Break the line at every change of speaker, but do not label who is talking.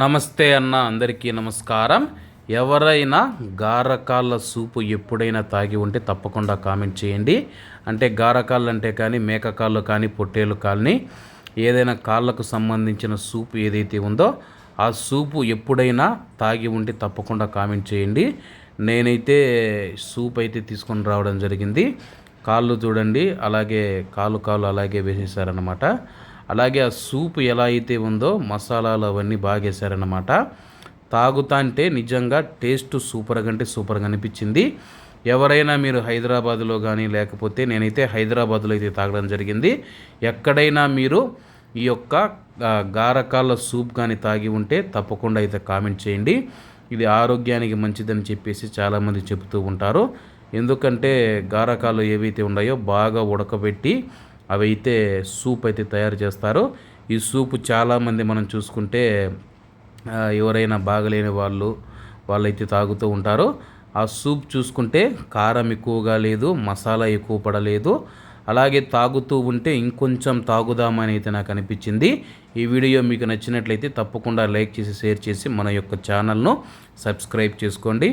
నమస్తే అన్న అందరికీ నమస్కారం. ఎవరైనా గారకాళ్ళ సూపు ఎప్పుడైనా తాగి ఉంటే తప్పకుండా కామెంట్ చేయండి. అంటే గారకాళ్ళు అంటే కానీ మేకకాళ్ళు కానీ పొట్టేలు కాళ్ళని ఏదైనా కాళ్ళకు సంబంధించిన సూపు ఏదైతే ఉందో ఆ సూపు ఎప్పుడైనా తాగి ఉంటే తప్పకుండా కామెంట్ చేయండి. నేనైతే సూప్ అయితే తీసుకొని రావడం జరిగింది. కాళ్ళు చూడండి అలాగే కాలు కాలు అలాగే వేసేసారనమాట అలాగే ఆ సూప్ ఎలా అయితే ఉందో మసాలాలు అవన్నీ బాగేశారనమాట తాగుతా అంటే నిజంగా టేస్ట్ సూపర్గా అంటే సూపర్గా అనిపించింది. ఎవరైనా మీరు హైదరాబాద్లో కానీ లేకపోతే నేనైతే హైదరాబాద్లో అయితే తాగడం జరిగింది. ఎక్కడైనా మీరు ఈ యొక్క గారకాల సూప్ కానీ తాగి ఉంటే తప్పకుండా అయితే కామెంట్ చేయండి. ఇది ఆరోగ్యానికి మంచిదని చెప్పేసి చాలామంది చెబుతూ ఉంటారు. ఎందుకంటే గారకాలు ఏవైతే ఉన్నాయో బాగా ఉడకబెట్టి అవి అయితే సూప్ అయితే తయారు చేస్తారు. ఈ సూప్ చాలామంది మనం చూసుకుంటే ఎవరైనా బాగలేని వాళ్ళు వాళ్ళైతే తాగుతూ ఉంటారు. ఆ సూప్ చూసుకుంటే కారం ఎక్కువగా లేదు మసాలా ఎక్కువ పడలేదు. అలాగే తాగుతూ ఉంటే ఇంకొంచెం తాగుదామని అయితే నాకు అనిపించింది. ఈ వీడియో మీకు నచ్చినట్లయితే తప్పకుండా లైక్ చేసి షేర్ చేసి మన యొక్క ఛానల్ను సబ్స్క్రైబ్ చేసుకోండి.